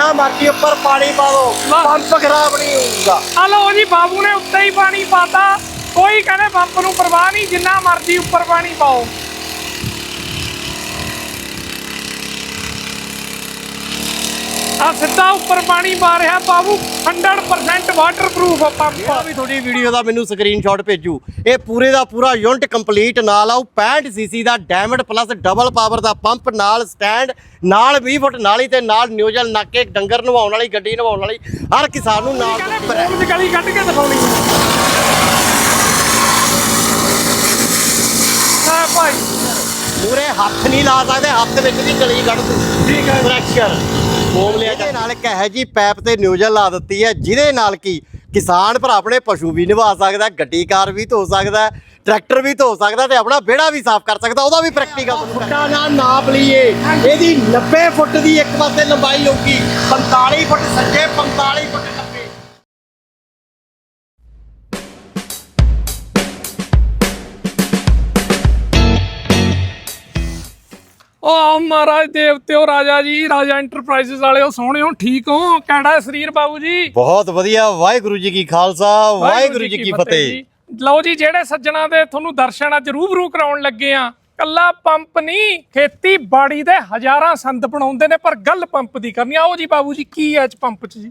ਜਿੰਨਾ ਮਰਜ਼ੀ ਉੱਪਰ ਪਾਣੀ ਪਾ ਵਾਹ। ਪੰਪ ਖਰਾਬ ਨਹੀਂ ਹੋਊਗਾ। ਆ ਲਓ ਜੀ ਬਾਬੂ ਨੇ ਉੱਤੇ ਹੀ ਪਾਣੀ ਪਾਤਾ। ਕੋਈ ਕਹਿੰਦੇ ਪੰਪ ਨੂੰ ਪਰਵਾਹ ਨਹੀਂ ਜਿੰਨਾ ਮਰਜ਼ੀ ਉੱਪਰ ਪਾਣੀ ਪਾਓ। ਆ ਸਿੱਧਾ ਉੱਪਰ ਪਾਣੀ ਪਾ ਰਿਹਾ ਬਾਬੂ 100% ਵਾਟਰਪ੍ਰੂਫ ਪੰਪ। ਜਿਹੜਾ ਵੀ ਤੁਹਾਡੀ ਵੀਡੀਓ ਦਾ ਮੈਨੂੰ ਸਕਰੀਨਸ਼ਾਟ ਭੇਜੂ। ਇਹ ਪੂਰੇ ਦਾ ਪੂਰਾ ਯੂਨਿਟ ਕੰਪਲੀਟ ਨਾਲ ਆਉ 65 ਸੀਸੀ ਦਾ ਡਾਇਮੰਡ ਪਲੱਸ ਡਬਲ ਪਾਵਰ ਦਾ ਪੰਪ ਨਾਲ ਸਟੈਂਡ ਨਾਲ 20 ਫੁੱਟ ਨਾਲੀ ਤੇ ਨਾਲ ਨਿਊਜ਼ਲ ਨਾਕੇ ਡੰਗਰ ਨਵਾਉਣ ਵਾਲੀ ਗੱਡੀ ਨਵਾਉਣ ਵਾਲੀ ਹਰ ਕਿਸਾਨ ਨੂੰ ਨਾਲ ਚ ਗਲੀ ਕੱਢ ਕੇ ਦਿਖਾਉਣੀ। ਆ ਭਾਈ। ਪੂਰੇ ਹੱਥ ਨਹੀਂ ਲਾ ਸਕਦੇ ਹੱਥ ਵਿੱਚ ਦੀ ਗਲੀ ਕੱਢ ਦੂ। ਠੀਕ ਹੈ। ਪ੍ਰੈਸ਼ਰ ਫੋਮ ਲਿਆ ਇਹਦੇ ਨਾਲ ਇੱਕ ਇਹੋ ਜੀ ਪਾਈਪ ਤੇ ਨਿਊਜ਼ਲ ਲਾ ਦਿੱਤੀ ਹੈ ਜਿਹਦੇ ਨਾਲ ਕੀ? ਕਿਸਾਨ ਭਰਾ ਆਪਣੇ ਪਸ਼ੂ ਵੀ ਨਿਭਾ ਸਕਦਾ ਗੱਡੀ ਕਾਰ ਵੀ ਧੋ ਸਕਦਾ ਟਰੈਕਟਰ ਵੀ ਧੋ ਸਕਦਾ ਤੇ ਆਪਣਾ ਵਿਹੜਾ ਵੀ ਸਾਫ਼ ਕਰ ਸਕਦਾ ਉਹਦਾ ਵੀ ਪ੍ਰੈਕਟੀਕਲ ਫੁੱਟਾਂ ਨਾਲ ਨਾਪ ਲਈਏ। ਇਹਦੀ 90 ਫੁੱਟ ਦੀ ਇੱਕ ਪਾਸੇ ਲੰਬਾਈ ਹੋਊਗੀ 45 ਫੁੱਟ ਸੱਜੇ 45 ਫੁੱਟ ਆਓ ਮਹਾਰਾਜ ਦੇਵਤਿਓ ਰਾਜਾ ਜੀ ਰਾਜਾ ਇੰਟਰਪ੍ਰਾਈਜ਼ਸ ਵਾਲਿਓ ਸੋਹਣਿਓ ਠੀਕ ਹੋ ਕਿਹੜਾ ਹੈ ਸਰੀਰ ਬਾਬੂ ਜੀ? ਬਹੁਤ ਵਧੀਆ ਵਾਹਿਗੁਰੂ ਜੀ ਕੀ ਖਾਲਸਾ ਵਾਹਿਗੁਰੂ ਜੀ ਕੀ ਫਤਿਹ। ਲਓ ਜੀ ਜਿਹੜੇ ਸੱਜਣਾ ਦੇ ਤੁਹਾਨੂੰ ਦਰਸ਼ਨ ਅੱਜ ਰੂਬਰੂ ਕਰਾਉਣ ਲੱਗੇ ਆ ਕੱਲਾ ਪੰਪ ਨਹੀਂ ਖੇਤੀਬਾੜੀ ਦੇ ਹਜ਼ਾਰਾਂ ਸੰਦ ਬਣਾਉਂਦੇ ਨੇ ਪਰ ਗੱਲ ਪੰਪ ਦੀ ਕਰਨੀ। ਆਓ ਜੀ ਬਾਬੂ ਜੀ ਕੀ ਹੈ ਇਸ ਪੰਪ 'ਚ ਜੀ?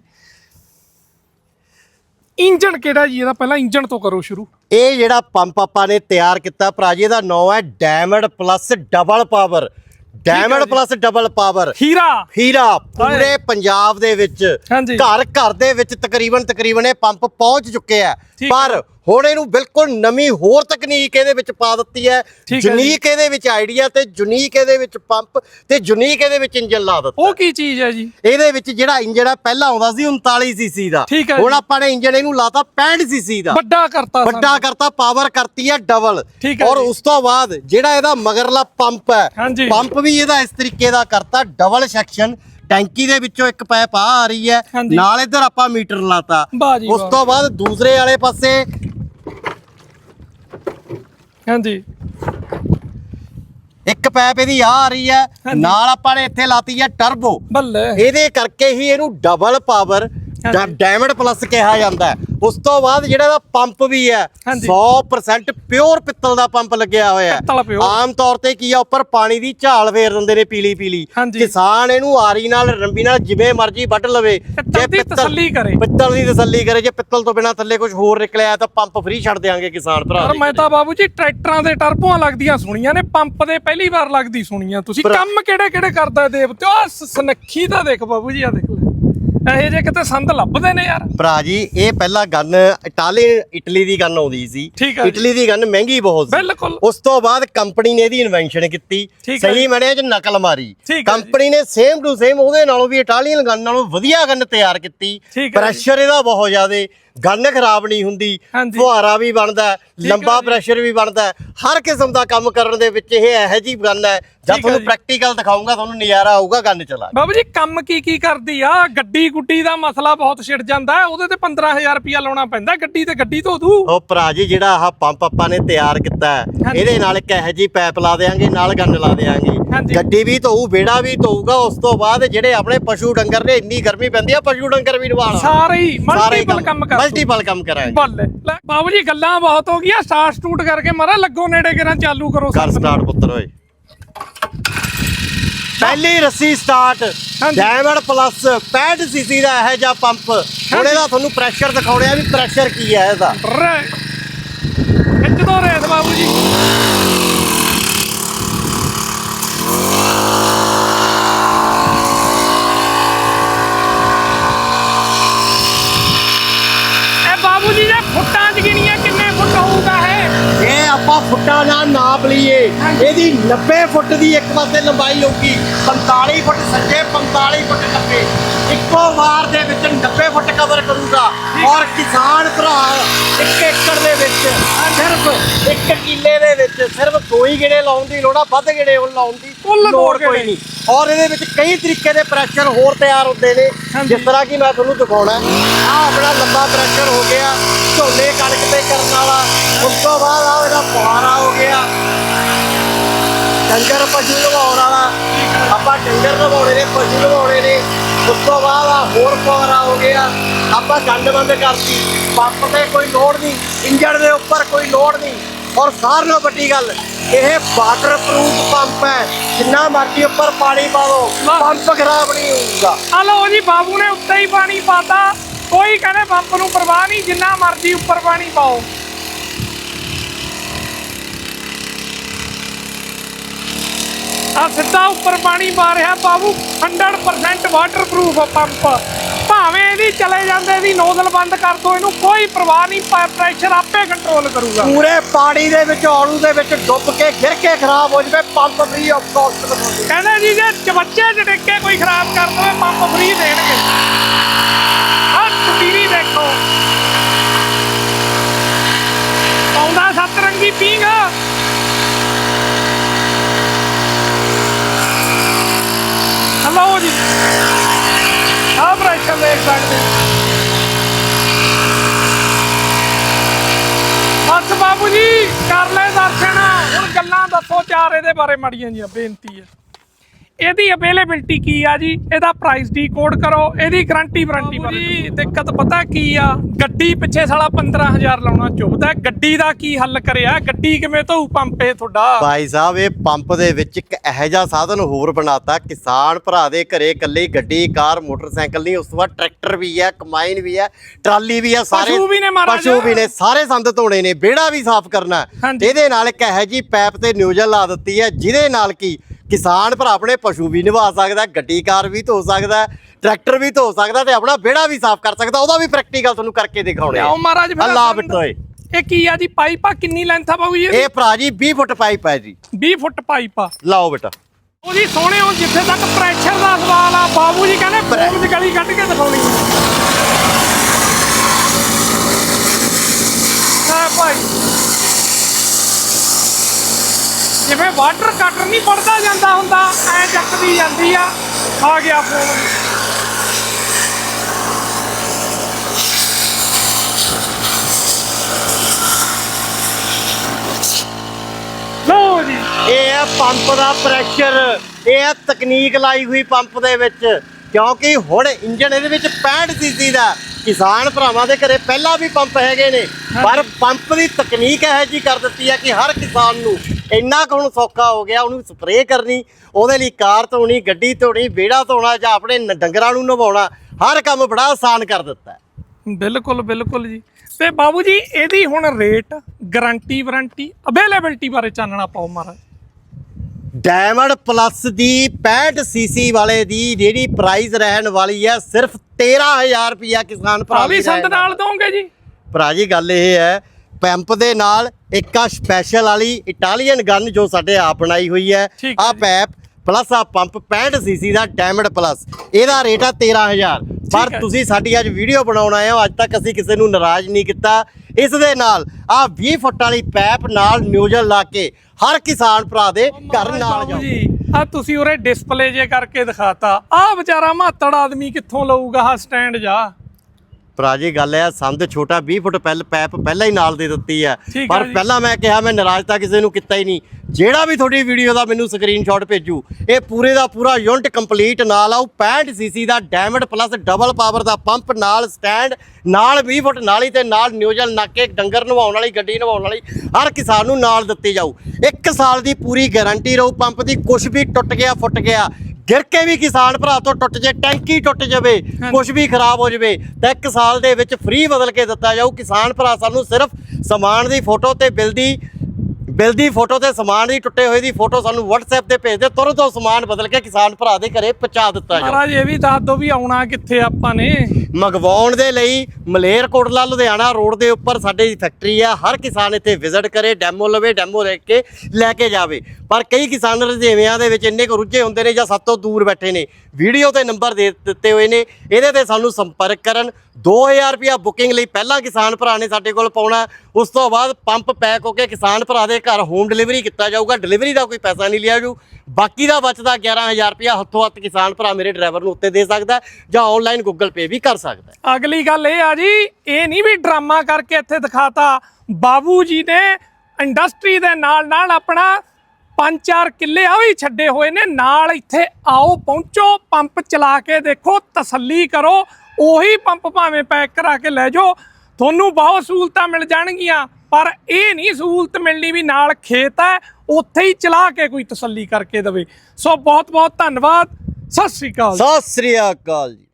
ਇੰਜਨ ਕਿਹੜਾ ਜੀ? ਇਹਦਾ ਪਹਿਲਾਂ ਇੰਜਨ ਤੋਂ ਕਰੋ ਸ਼ੁਰੂ। ਇਹ ਜਿਹੜਾ ਪੰਪ ਆਪਾਂ ਨੇ ਤਿਆਰ ਕੀਤਾ ਭਰਾ ਜੀ ਇਹਦਾ ਨਾਮ ਹੈ diamond plus double power. Diamond. Plus double power ਹੀਰਾ। ਹੀਰਾ ਪੂਰੇ ਪੰਜਾਬ ਦੇ ਵਿੱਚ। ਹਾਂਜੀ। ਘਰ ਘਰ ਦੇ ਵਿੱਚ ਤਕਰੀਬਨ ਤਕਰੀਬਨ ਇਹ ਪੰਪ ਪਹੁੰਚ ਚੁੱਕੇ ਆ। ਠੀਕ ਪਰ ਹੁਣ ਇਹਨੂੰ ਬਿਲਕੁਲ ਨਵੀਂ ਹੋਰ ਤਕਨੀਕ ਇਹਦੇ ਵਿੱਚ ਪਾ ਦਿੱਤੀ ਹੈ। ਯੂਨੀਕ ਇਹਦੇ ਵਿੱਚ ਆਈਡੀਆ ਤੇ ਯੂਨੀਕ ਇਹਦੇ ਵਿੱਚ ਪੰਪ ਤੇ ਯੂਨੀਕ ਇਹਦੇ ਵਿੱਚ ਇੰਜਨ ਲਾ ਦਿੱਤਾ ਉਹ ਕੀ ਚੀਜ਼ ਹੈ ਜੀ ਇਹਦੇ ਵਿੱਚ ਜਿਹੜਾ ਇੰਜਨ ਆ ਪਹਿਲਾਂ ਆਉਂਦਾ ਸੀ 39 ਸੀਸੀ ਦਾ ਹੁਣ। ਆਪਾਂ ਨੇ ਇੰਜਨ ਇਹਨੂੰ ਲਾਤਾ 65 ਸੀਸੀ ਦਾ ਵੱਡਾ ਕਰਤਾ। ਵੱਡਾ ਕਰਤਾ ਪਾਵਰ ਕਰਤੀ ਹੈ ਡਬਲ ਔਰ। ਉਸ ਤੋਂ ਬਾਅਦ ਜਿਹੜਾ ਇਹਦਾ ਮਗਰਲਾ ਪੰਪ ਹੈ। ਪੰਪ ਵੀ ਇਹਦਾ ਇਸ ਤਰੀਕੇ ਦਾ ਕਰਤਾ ਡਬਲ ਸੈਕਸ਼ਨ ਟੈਂਕੀ ਦੇ ਵਿੱਚੋਂ ਇੱਕ ਪਾਈਪ ਆ ਆ ਰਹੀ ਹੈ। ਨਾਲ ਇੱਧਰ ਆਪਾਂ ਮੀਟਰ ਲਾਤਾ ਉਸ। ਤੋਂ ਬਾਅਦ ਦੂਸਰੇ ਵਾਲੇ ਪਾਸੇ ਹਾਂਜੀ ਇੱਕ ਪਾਈਪ ਇਹਦੀ ਆ ਰਹੀ ਹੈ। ਨਾਲ ਆਪਾਂ ਨੇ ਇੱਥੇ ਲਾਤੀ ਹੈ ਟਰਬੋ ਬੱਲੇ ਇਹਦੇ ਕਰਕੇ ਹੀ ਇਹਨੂੰ ਡਬਲ ਪਾਵਰ। ਡਾਇਮੰਡ ਪਲੱਸ ਕਿਹਾ ਜਾਂਦਾ ਹੈ ਉਸ ਤੋਂ ਬਾਅਦ ਜਿਹੜਾ ਇਹਦਾ ਪੰਪ ਵੀ ਹੈ ਹਾਂਜੀ। 100% ਪਿਓਰ ਪਿੱਤਲ ਦਾ ਪੰਪ ਲੱਗਿਆ ਹੋਇਆ ਪਿੱਤਲ pure। ਆਮ ਤੌਰ ਤੇ ਕੀ ਆ ਉੱਪਰ ਪਾਣੀ ਦੀ ਝਾਲ ਫੇਰ ਦਿੰਦੇ ਨੇ ਪੀਲੀ ਪੀਲੀ। ਕਿਸਾਨ ਇਹਨੂੰ ਆਰੀ ਨਾਲ ਰੰਬੀ ਨਾਲ ਜਿਵੇਂ ਮਰਜ਼ੀ ਵੱਢ ਲਵੇ ਪਿੱਤਲ ਦੀ ਤਸੱਲੀ ਕਰੇ। ਪਿੱਤਲ ਦੀ ਤਸੱਲੀ ਕਰੇ ਜੇ ਪਿੱਤਲ ਤੋਂ ਬਿਨਾ ਥੱਲੇ ਕੁਝ ਹੋਰ ਨਿਕਲਿਆ ਤਾਂ ਪੰਪ ਫ੍ਰੀ ਛੱਡ ਦੇਾਂਗੇ ਕਿਸਾਨ ਭਰਾ ਪਰ ਮੈਂ ਤਾਂ ਬਾਬੂ ਜੀ ਟਰੈਕਟਰਾਂ ਦੇ ਟਰਬੋਆਂ ਲੱਗਦੀਆਂ ਸੁਣੀਆਂ ਨੇ ਪੰਪ ਦੇ ਪਹਿਲੀ ਵਾਰ ਲੱਗਦੀ ਸੁਣੀਆਂ ਤੁਸੀਂ ਕੰਮ ਕਿਹੜੇ ਕਿਹੜੇ ਕਰਦਾ ਦੇਵ ਤੇ ਉਹ ਸਨੱਖੀ ਦਾ ਦੇਖ ਬਾਬੂ ਜੀ ਆ ਦੇਖ ਲੈ ਇਹੋ ਜੇ ਕਿਤੇ ਸੰਦ ਲੱਭਦੇ ਨੇ ਯਾਰ ਭਰਾ ਜੀ ਇਹ ਪਹਿਲਾਂ ਗਨ ਇਟਾਲੀ ਇਟਲੀ ਦੀ ਗਨ ਆਉਂਦੀ ਸੀ ਠੀਕ ਹੈ ਜੀ। ਇਟਲੀ ਦੀ ਗਨ ਮਹਿੰਗੀ ਬਹੁਤ ਸੀ ਬਿਲਕੁਲ। ਉਸ ਤੋਂ ਬਾਅਦ ਕੰਪਨੀ ਨੇ ਇਹਦੀ ਇਨਵੈਂਸ਼ਨ ਕੀਤੀ ਠੀਕ ਹੈ ਸਹੀ ਜੀ। ਚ ਨਕਲ ਮਾਰੀ ਠੀਕ ਹੈ ਜੀ। ਕੰਪਨੀ ਨੇ ਸੇਮ ਟੂ ਸੇਮ ਉਹਦੇ ਨਾਲੋਂ ਵੀ ਇਟਾਲੀਅਨ ਗਨ ਨਾਲੋਂ ਵਧੀਆ ਗਨ ਤਿਆਰ ਕੀਤੀ ਠੀਕ ਹੈ ਜੀ। ਪ੍ਰੈਸ਼ਰ ਇਹਦਾ ਬਹੁਤ ਜ਼ਿਆਦੇ ਗਨ ਖਰਾਬ ਨਹੀਂ ਹੁੰਦੀ ਹਾਂਜੀ। ਫੁਹਾਰਾ ਵੀ ਬਣਦਾ ਲੰਬਾ। ਪ੍ਰੈਸ਼ਰ ਵੀ ਬਣਦਾ। ਹਰ ਕਿਸਮ ਦਾ ਕੰਮ ਕਰਨ ਦੇ ਵਿੱਚ ਇਹ ਇਹੋ ਜੀ ਗਨ ਹੈ ਜਦ ਠੀਕ ਤੁਹਾਨੂੰ ਜੀ। ਪ੍ਰੈਕਟੀਕਲ ਦਿਖਾਉਂਗਾ ਤੁਹਾਨੂੰ ਨਜ਼ਾਰਾ ਆਊਗਾ ਗਨ ਚਲਾ ਬਾਬੂ ਜੀ ਕੰਮ ਕੀ ਕੀ ਕਰਦੀ ਆ ਗੱਡੀ ਗੁੱਡੀ ਦਾ ਮਸਲਾ ਬਹੁਤ ਛਿੜ ਜਾਂਦਾ ਹੈ, ਉਹਦੇ ਤੇ 15000 ਰੁਪਇਆ ਲਾਉਣਾ ਪੈਂਦਾ ਗੱਡੀ ਤੇ ਗੱਡੀ ਧੋ ਦੂ ਉਹ ਭਰਾ ਜੀ ਜਿਹੜਾ ਆਹ ਪੰਪ ਆਪਾਂ ਨੇ ਤਿਆਰ ਕੀਤਾ ਹੈ, ਹਾਂਜੀ। ਇਹਦੇ ਨਾਲ ਇੱਕ ਇਹੋ ਜੀ ਪਾਈਪ ਲਾ ਦੇਾਂਗੇ ਨਾਲ ਗੰਨ ਲਾ ਦੇਾਂਗੇ ਹਾਂਜੀ। ਗੱਡੀ ਵੀ ਧੋਊ ਬੇੜਾ ਵੀ ਧੋਊਗਾ ਉਸ ਤੋਂ ਬਾਅਦ ਜਿਹੜੇ ਆਪਣੇ ਪਸ਼ੂ ਡੰਗਰ ਨੇ ਇੰਨੀ ਗਰਮੀ ਪੈਂਦੀ ਆ ਪਸ਼ੂ ਡੰਗਰ ਵੀ ਨਵਾਣਾ ਸਾਰੇ ਹੀ ਮਲਟੀਪਲ ਕੰਮ ਕਰ ਮਲਟੀਪਲ ਕੰਮ ਕਰਾਂਗੇ। ਬੱਲੇ ਲੈ ਬਾਬੂ ਜੀ ਗੱਲਾਂ ਬਹੁਤ ਹੋ ਗਈਆਂ ਸਟਾਰਟ ਸਟੂਟ ਕਰਕੇ ਮਾਰਾ ਲੱਗੋ ਨੇੜੇ ਕਿਰਾਂ ਚਾਲੂ ਕਰੋ ਕਰ ਨੂੰ। ਸਟਾਰਟ ਪੁੱਤਰ ਓਏ। ਪਹਿਲੀ ਰੱਸੀ ਸਟਾਰਟ ਹਾਂਜੀ। ਡਾਇਮੰਡ ਪਲੱਸ 65 ਸੀਸੀ ਦਾ ਇਹੋ ਜਿਹਾ ਪੰਪ ਹੁਣ ਇਹਦਾ ਤੁਹਾਨੂੰ ਪ੍ਰੈਸ਼ਰ ਦਿਖਾਉਣਿਆ ਵੀ ਪ੍ਰੈਸ਼ਰ ਕੀ ਹੈ ਇਹਦਾ। ਰੇ ਖਿੱਚ ਦੋ ਰੇਸ ਬਾਬੂ ਜੀ ਇਹ ਬਾਬੂ ਜੀ ਜੇ ਫੁੱਟਾਂ ਚ ਗਿਣੀਏ ਕਿੰਨੇ ਫੁੱਟ ਹੋਊਗਾ ਇਹ ਇਹ ਆਪਾਂ ਫੁੱਟਾਂ ਨਾਲ ਨਾਪ ਲਈਏ। ਇਹਦੀ 90 ਫੁੱਟ ਦੀ ਇੱਕ ਪਾਸੇ ਲੰਬਾਈ ਹੋਊਗੀ 45 ਫੁੱਟ ਸੱਜੇ 45 ਫੁੱਟ ਖੱਬੇ ਇੱਕੋ ਵਾਰ ਦੇ ਵਿੱਚ 90 ਫੁੱਟ ਕਵਰ ਕਰੂਗਾ। ਔਰ ਕਿਸਾਨ ਭਰਾ ਇੱਕ ਏਕੜ ਦੇ ਵਿੱਚ ਸਿਰਫ ਇੱਕ ਕਿੱਲੇ ਦੇ ਵਿੱਚ ਸਿਰਫ ਦੋ ਹੀ ਗੇੜੇ ਲਾਉਣ ਦੀ ਲੋੜ ਵੱਧ ਗੇੜੇ ਲਾਉਣ ਦੀ ਲੋੜ। ਕੋਈ ਨਹੀਂ। ਔਰ ਇਹਦੇ ਵਿੱਚ ਕਈ ਤਰੀਕੇ ਦੇ ਪ੍ਰੈਸ਼ਰ ਹੋਰ ਤਿਆਰ ਹੁੰਦੇ ਨੇ। ਜਿਸ ਤਰ੍ਹਾਂ ਕਿ ਮੈਂ ਤੁਹਾਨੂੰ ਦਿਖਾਉਣਾ ਆ ਆਪਣਾ ਲੰਬਾ ਪ੍ਰੈਸ਼ਰ ਹੋ ਗਿਆ ਝੋਨੇ ਕਣਕ ਤੇ ਕਰਨ ਵਾਲਾ। ਉਸ ਤੋਂ ਬਾਅਦ ਆ ਇਹਦਾ ਫੁਹਾਰਾ ਹੋ ਗਿਆ। ਡੰਗਰ ਪਸ਼ੂ ਨਵਾਉਣ ਵਾਲਾ। ਆਪਾਂ ਡੰਗਰ ਨਵਾਉਣੇ ਨੇ ਪਸ਼ੂ ਨਵਾਉਣੇ ਨੇ। ਉਸ ਤੋਂ ਬਾਅਦ ਆ ਹੋਰ ਪਾਵਰ ਆ ਹੋ ਗਿਆ। ਆਪਾਂ ਛੰਡ ਬੰਦ ਕਰਤੀ। ਪੰਪ ਤੇ ਕੋਈ ਲੋਡ ਨਹੀਂ। ਇੰਜਣ ਦੇ ਉੱਪਰ ਕੋਈ ਲੋਡ ਨਹੀਂ। ਔਰ ਸਾਰਿਆਂ ਨਾਲੋਂ ਵੱਡੀ ਗੱਲ ਇਹ ਵਾਟਰ ਪ੍ਰੂਫ ਪੰਪ ਹੈ। ਜਿੰਨਾ ਮਰਜ਼ੀ ਉੱਪਰ ਪਾਣੀ ਵਾਹ। ਪੰਪ ਖਰਾਬ ਨਹੀਂ ਹੋਊਗਾ। ਆ ਲਓ ਜੀ ਬਾਬੂ ਨੇ ਉੱਤੇ ਹੀ ਪਾਣੀ ਪਾਤਾ। ਕੋਈ ਕਹਿੰਦੇ ਪੰਪ ਨੂੰ ਪਰਵਾਹ ਨਹੀਂ ਜਿੰਨਾ ਮਰਜ਼ੀ ਉੱਪਰ ਪਾਣੀ ਪਾਓ। ਆ ਸਿੱਧਾ ਉੱਪਰ ਪਾਣੀ ਪਾ ਰਿਹਾ ਬਾਬੂ। 100% ਵਾਟਰਪ੍ਰੂਫ ਪੰਪ। ਭਾਵੇਂ ਇਹਦੀ ਚਲੇ ਜਾਂਦੇ ਇਹਦੀ ਨੋਜ਼ਲ ਬੰਦ ਕਰ ਦੋ ਇਹਨੂੰ ਕੋਈ ਪਰਵਾਹ ਨਹੀਂ ਪ੍ਰੈਸ਼ਰ ਆਪੇ ਕੰਟਰੋਲ ਕਰੂਗਾ। ਪੂਰੇ ਪਾਣੀ ਦੇ ਵਿੱਚ ਔਲੂ ਦੇ ਵਿੱਚ ਡੁੱਬ ਕੇ ਗਿਰ ਕੇ ਖਰਾਬ ਹੋ ਜਵੇ ਪੰਪ ਫ੍ਰੀ ਆਫ ਕਾਸਟ ਕਹਿੰਦੇ ਜੀ ਜੇ ਚਵੱਚੇ ਚ ਡਿੱਗ ਕੇ ਕੋਈ ਖਰਾਬ ਕਰ ਦਵੇ ਪੰਪ ਫ੍ਰੀ ਦੇਣਗੇ। ਆ ਟੁੱਟੀ ਦੇਖੋ। ਆਉਂਦਾ ਸਤਰੰਗੀ ਪੀਂਗ ਹਲੋ ਜੀ ਆ ਪ੍ਰੈਸ਼ਰ ਦੇਖ ਸਕਦੇ ਬਸ ਬਾਬੂ ਜੀ, ਕਰ ਲੈ ਦਰਸ਼ਨ। ਹੁਣ ਗੱਲਾਂ ਦੱਸੋ, ਚਾਰ ਇਹਦੇ ਬਾਰੇ ਮਾੜੀਆਂ ਜੀਆਂ ਬੇਨਤੀ ਹੈ। ਇਹਦੀ ਅਵੇਲੇਬਿਲਟੀ ਕੀ ਆ ਜੀ? ਇਹਦਾ ਪ੍ਰਾਈਸ ਡੀ ਕੋਡ ਕਰੋ ਇਹਦੀ ਗਾਰੰਟੀ ਵਾਰੰਟੀ ਬਾਰੇ ਜੀ ਦਿੱਕਤ ਪਤਾ ਕੀ ਆ? ਗੱਡੀ ਪਿੱਛੇ ਸਾਲਾ 15000 ਲਾਉਣਾ ਚੁੱਭਦਾ ਗੱਡੀ ਦਾ ਕੀ ਹੱਲ ਕਰਿਆ? ਗੱਡੀ ਕਿਵੇਂ ਧੋਊ ਪੰਪੇ ਤੁਹਾਡਾ? ਭਾਈ ਸਾਹਿਬ ਇਹ ਪੰਪ ਦੇ ਵਿੱਚ ਇੱਕ ਇਹੋ ਜਿਹਾ ਸਾਧਨ ਹੋਰ ਬਣਾਤਾ। ਕਿਸਾਨ ਭਰਾ ਦੇ ਘਰੇ ਇਕੱਲੇ ਗੱਡੀ ਕਾਰ ਮੋਟਰਸਾਈਕਲ ਨਹੀਂ ਉਸ ਤੋਂ ਬਾਅਦ ਟਰੈਕਟਰ ਵੀ ਹੈ ਕਮਾਈਨ ਵੀ ਹੈ ਟਰਾਲੀ ਵੀ ਹੈ ਸਾਰੇ ਪਸ਼ੂ ਵੀ ਨੇ ਮਹਾਰਾਜ। ਪਸ਼ੂ ਵੀ ਨੇ ਸਾਰੇ ਸੰਦ ਧੋਣੇ ਨੇ ਵਿਹੜਾ ਵੀ ਸਾਫ਼ ਕਰਨਾ। ਇਹਦੇ ਨਾਲ ਇੱਕ ਇਹੋ ਜੀ ਪਾਈਪ ਤੇ ਨਿਊਜ਼ਲ ਲਾ ਦਿੱਤੀ ਹੈ ਜਿਹਦੇ ਨਾਲ ਕੀ? ਕਿਸਾਨ ਭਰਾ ਆਪਣੇ ਪਸ਼ੂ ਵੀ ਨਿਭਾ ਸਕਦਾ ਹੈ, ਗੱਡੀ ਕਾਰ ਵੀ ਧੋ ਸਕਦਾ ਹੈ, ਟਰੈਕਟਰ ਵੀ ਧੋ ਸਕਦਾ ਤੇ ਆਪਣਾ ਵਿਹੜਾ ਵੀ ਸਾਫ਼ ਕਰ ਸਕਦਾ ਉਹਦਾ ਵੀ ਪ੍ਰੈਕਟੀਕਲ ਤੁਹਾਨੂੰ ਕਰਕੇ ਦਿਖਾਉਣੇ ਆਓ ਮਹਾਰਾਜ ਫਿਰ ਅੱਲਾ ਸਾਨੂੰ- ਬਿਟੋਏ ਇਹ ਕੀ ਆ ਜੀ ਪਾਈਪ ਆ ਕਿੰਨੀ ਲੈਂਥ ਆ ਬਾਬੂ ਜੀ ਇਹ ਭਰਾ ਜੀ 20 ਫੁੱਟ ਪਾਈਪ ਹੈ ਜੀ। 20 ਫੁੱਟ ਪਾਈਪ ਆ। ਲਾਓ ਬੇਟਾ। ਉਹ ਜੀ ਸੋਹਣਿਓ ਜਿੱਥੇ ਤੱਕ ਪ੍ਰੈਸ਼ਰ ਦਾ ਸਵਾਲ ਆ ਬਾਬੂ ਜੀ ਕਹਿੰਦੇ ਬੋਮ ਦੀ ਗਲੀ ਕੱਢ ਕੇ ਦਿਖਾਉਣੀ ਹਾਂ ਭਾਈ ਜਿਵੇਂ ਵਾਟਰ ਕਟਰ ਨਹੀਂ ਪੜਦਾ ਜਾਂਦਾ ਹੁੰਦਾ ਐ ਚੱਕਦੀ ਜਾਂਦੀ ਆ। ਆ ਗਿਆ ਫੋਨ ਜੀ। ਇਹ ਹੈ ਪੰਪ ਦਾ ਪ੍ਰੈਸ਼ਰ ਇਹ ਹੈ ਤਕਨੀਕ ਲਾਈ ਹੋਈ ਪੰਪ ਦੇ ਵਿੱਚ। ਕਿਉਂਕਿ ਹੁਣ ਇੰਜਨ ਇਹਦੇ ਵਿੱਚ 65 ਸੀਸੀ ਦਾ ਕਿਸਾਨ ਭਰਾਵਾਂ ਦੇ ਘਰੇ ਪਹਿਲਾਂ ਵੀ ਪੰਪ ਹੈਗੇ ਨੇ। ਪਰ ਪੰਪ ਦੀ ਤਕਨੀਕ ਇਹ ਜੀ ਕਰ ਦਿੱਤੀ ਹੈ ਕਿ ਹਰ ਕਿਸਾਨ ਨੂੰ ਇੰਨਾ ਕੁ ਹੁਣ ਸੌਖਾ ਹੋ ਗਿਆ ਉਹਨੂੰ ਸਪਰੇਅ ਕਰਨੀ ਉਹਦੇ ਲਈ ਕਾਰ ਧੋਣੀ ਗੱਡੀ ਧੋਣੀ ਵਿਹੜਾ ਧੋਣਾ ਜਾਂ ਆਪਣੇ ਨ- ਡੰਗਰਾਂ ਨੂੰ ਨਵਾਉਣਾ ਹਰ ਕੰਮ ਬੜਾ ਆਸਾਨ ਕਰ ਦਿੱਤਾ ਹੈ। ਬਿਲਕੁਲ ਬਿਲਕੁਲ ਜੀ। ਤੇ ਬਾਬੂ ਜੀ ਇਹਦੀ ਹੁਣ ਰੇਟ ਗਾਰੰਟੀ ਵਾਰੰਟੀ ਅਵੇਲੇਬਿਲਟੀ ਬਾਰੇ ਚਾਨਣਾ ਪਾਓ ਮਹਾਰਾਜ। ਡਾਇਮੰਡ ਪਲੱਸ ਦੀ 65 ਸੀਸੀ ਵਾਲੇ ਦੀ ਜਿਹੜੀ ਪ੍ਰਾਈਸ ਰਹਿਣ ਵਾਲੀ ਹੈ ਸਿਰਫ 13000 ਰੁਪਿਆ ਕਿਸਾਨ ਭਰਾ ਆ ਵੀ ਲਈ ਸੰਦ ਰਹਿਣ ਨਾਲ ਦੋਗੇ ਜੀ? ਭਰਾ ਜੀ ਗੱਲ ਇਹ ਹੈ ਪੰਪ ਦੇ ਨਾਲ ਇੱਕ ਆ ਸਪੈਸ਼ਲ ਵਾਲੀ ਇਟਾਲੀਅਨ ਗਨ ਜੋ ਸਾਡੇ ਆਪ ਬਣਾਈ ਹੋਈ ਹੈ। ਆ ਪੈਪ ਪਲੱਸ ਆ ਪੰਪ 65 ਸੀਸੀ ਦਾ ਡਾਇਮੰਡ ਪਲੱਸ। ਇਹਦਾ ਰੇਟ ਆ 13000 ਪਰ। ਤੁਸੀਂ ਸਾਡੀ ਅੱਜ ਵੀਡੀਓ ਬਣਾਉਣ ਆਏ ਹੋ ਅੱਜ ਤੱਕ ਅਸੀਂ ਕਿਸੇ ਨੂੰ ਨਾਰਾਜ਼ ਨਹੀਂ ਕੀਤਾ। ਇਸ ਦੇ ਨਾਲ ਆ 20 ਫੁੱਟ ਵਾਲੀ ਪੈਪ ਨਾਲ ਨਿਊਜ਼ਲ ਲਾ ਕੇ ਹਰ ਕਿਸਾਨ ਭਰਾ ਦੇ ਘਰ ਨਾਲ ਜਾਓ। ਜੀ ਆ ਤੁਸੀਂ ਉਰੇ ਡਿਸਪਲੇ ਜੇ ਕਰਕੇ ਦਿਖਾਤਾ। ਆ ਵਿਚਾਰਾ ਮਾਤੜ ਆਦਮੀ ਕਿੱਥੋਂ ਲਊਗਾ ਆ ਸਟੈਂਡ ਜਾ? ਭਰਾ ਜੀ ਗੱਲ ਹੈ ਸੰਦ ਛੋਟਾ 20 ਫੁੱਟ ਪਹਿਲ ਪੈਪ ਪਹਿਲਾਂ ਹੀ ਨਾਲ ਦੇ ਦਿੱਤੀ ਹੈ ਹੈ ਪਰ। ਪਹਿਲਾਂ ਮੈਂ ਕਿਹਾ ਮੈਂ ਨਾਰਾਜ਼ ਤਾਂ ਕਿਸੇ ਨੂੰ ਕੀਤਾ ਹੀ ਨਹੀਂ। ਜਿਹੜਾ ਵੀ ਤੁਹਾਡੀ ਵੀਡੀਓ ਦਾ ਮੈਨੂੰ ਸਕਰੀਨਸ਼ਾਟ ਭੇਜੂ ਇਹ ਪੂਰੇ ਦਾ ਪੂਰਾ ਯੂਨਿਟ ਕੰਪਲੀਟ ਨਾਲ ਆਉ 65 ਸੀਸੀ ਦਾ ਡਾਇਮੰਡ ਪਲੱਸ ਡਬਲ ਪਾਵਰ ਦਾ ਪੰਪ ਨਾਲ ਸਟੈਂਡ ਨਾਲ 20 ਫੁੱਟ ਨਾਲੀ ਤੇ ਨਾਲ ਨਿਊਜ਼ਲ ਨਾਕੇ ਡੰਗਰ ਨਵਾਉਣ ਵਾਲੀ ਗੱਡੀ ਨਵਾਉਣ ਵਾਲੀ ਹਰ ਕਿਸਾਨ ਨੂੰ ਨਾਲ ਦਿੱਤੀ ਜਾਊ। ਇੱਕ ਸਾਲ ਦੀ ਪੂਰੀ ਗਾਰੰਟੀ ਰਹੂ ਪੰਪ ਦੀ ਕੁਝ ਵੀ ਟੁੱਟ ਗਿਆ ਫੁੱਟ ਗਿਆ। ਗਿਰ ਕੇ ਵੀ ਕਿਸਾਨ ਭਰਾ ਤੋਂ ਟੁੱਟ ਜੇ ਟੈਂਕੀ ਟੁੱਟ ਜਾਵੇ ਕੁਝ ਵੀ ਖਰਾਬ ਹੋ ਜਾਵੇ ਤਾਂ ਇੱਕ ਸਾਲ ਦੇ ਵਿੱਚ ਫ੍ਰੀ ਬਦਲ ਕੇ ਦਿੱਤਾ ਜਾਊ। ਕਿਸਾਨ ਭਰਾ ਸਾਨੂੰ ਸਿਰਫ ਸਮਾਨ ਦੀ ਫੋਟੋ ਤੇ ਬਿੱਲ ਦੀ ਬਿੱਲ ਦੀ ਫੋਟੋ ਤੇ ਸਮਾਨ ਦੀ ਟੁੱਟੇ ਹੋਏ ਦੀ ਫੋਟੋ ਸਾਨੂੰ WhatsApp ਤੇ ਭੇਜ ਦੇ ਤੁਰੰਤ ਉਹ ਸਮਾਨ ਬਦਲ ਕੇ ਕਿਸਾਨ ਭਰਾ ਦੇ ਘਰੇ ਪਹੁੰਚਾ ਦਿੱਤਾ ਜਾਊ। ਮਹਾਰਾਜ ਇਹ ਵੀ ਦੱਸ ਦੋ ਵੀ ਆਉਣਾ ਕਿੱਥੇ ਆਪਾਂ ਨੇ। ਮੰਗਵਾਉਣ ਦੇ ਲਈ ਮਲੇਰਕੋਟਲਾ ਲੁਧਿਆਣਾ ਰੋਡ ਦੇ ਉੱਪਰ ਸਾਡੀ ਫੈਕਟਰੀ ਆ। ਹਰ ਕਿਸਾਨ ਇੱਥੇ ਵਿਜ਼ਿਟ ਕਰੇ ਡੈਮੋ ਲਵੇ ਡੈਮੋ ਲੈ ਕੇ ਲੈ ਕੇ ਜਾਵੇ। ਪਰ ਕਈ ਕਿਸਾਨ ਰਜੇਵਿਆਂ ਦੇ ਵਿੱਚ ਇੰਨੇ ਕੁ ਰੁੱਝੇ ਹੁੰਦੇ ਨੇ ਜਾਂ ਸਭ ਤੋਂ ਦੂਰ ਬੈਠੇ ਨੇ। ਵੀਡੀਓ ਤੇ ਨੰਬਰ ਦੇ ਦਿੱਤੇ ਹੋਏ ਨੇ। ਇਹਦੇ ਤੇ ਸਾਨੂੰ ਸੰਪਰਕ ਕਰਨ। 2000 ਰੁਪਿਆ ਬੁਕਿੰਗ ਲਈ ਪਹਿਲਾਂ ਕਿਸਾਨ ਭਰਾ ਨੇ ਸਾਡੇ ਕੋਲ ਪਾਉਣਾ। ਉਸ ਤੋਂ ਬਾਅਦ ਪੰਪ ਪੈਕ ਹੋ ਕੇ ਕਿਸਾਨ ਭਰਾ ਦੇ ਘਰ ਹੋਮ ਡਿਲੀਵਰੀ ਕੀਤਾ ਜਾਊਗਾ ਡਿਲੀਵਰੀ ਦਾ ਕੋਈ ਪੈਸਾ ਨਹੀਂ ਲਿਆ ਜੂ ਬਾਕੀ ਦਾ ਬਚਦਾ 11000 ਰੁਪਿਆ ਹੱਥੋਂ ਹੱਥ ਕਿਸਾਨ ਭਰਾ ਮੇਰੇ ਡਰਾਈਵਰ ਨੂੰ ਉੱਤੇ ਦੇ ਸਕਦਾ ਜਾਂ ਆਨਲਾਈਨ ਗੂਗਲ ਪੇ ਵੀ ਕਰ ਸਕਦਾ ਅਗਲੀ ਗੱਲ ਇਹ ਆ ਜੀ, ਇਹ ਨਹੀਂ ਵੀ ਡਰਾਮਾ ਕਰਕੇ ਇੱਥੇ ਦਿਖਾਤਾ। ਬਾਬੂ ਜੀ ਨੇ ਇੰਡਸਟਰੀ ਦੇ ਨਾਲ ਨਾਲ ਆਪਣਾ ਪੰਜ ਚਾਰ ਕਿੱਲੇ ਆ ਵੀ ਛੱਡੇ ਹੋਏ ਨੇ। ਨਾਲ ਇੱਥੇ ਆਓ, ਪਹੁੰਚੋ, ਪੰਪ ਚਲਾ ਕੇ ਦੇਖੋ, ਤਸੱਲੀ ਕਰੋ। ਉਹੀ ਪੰਪ ਭਾਵੇਂ ਪੈਕ ਕਰਾ ਕੇ ਲੈ ਜਾਓ। ਤੁਹਾਨੂੰ ਬਹੁਤ ਸਹੂਲਤਾਂ ਮਿਲ ਜਾਣਗੀਆਂ। ਪਰ ਇਹ ਨਹੀਂ ਸਹੂਲਤ ਮਿਲਣੀ ਵੀ ਨਾਲ ਖੇਤ ਹੈ, ਉੱਥੇ ਹੀ ਚਲਾ ਕੇ ਕੋਈ ਤਸੱਲੀ ਕਰਕੇ ਦੇਵੇ। ਸੋ ਬਹੁਤ ਬਹੁਤ ਧੰਨਵਾਦ। ਸਤਿ ਸ੍ਰੀ ਅਕਾਲ ਸਤਿ ਸ੍ਰੀ ਅਕਾਲ ਜੀ।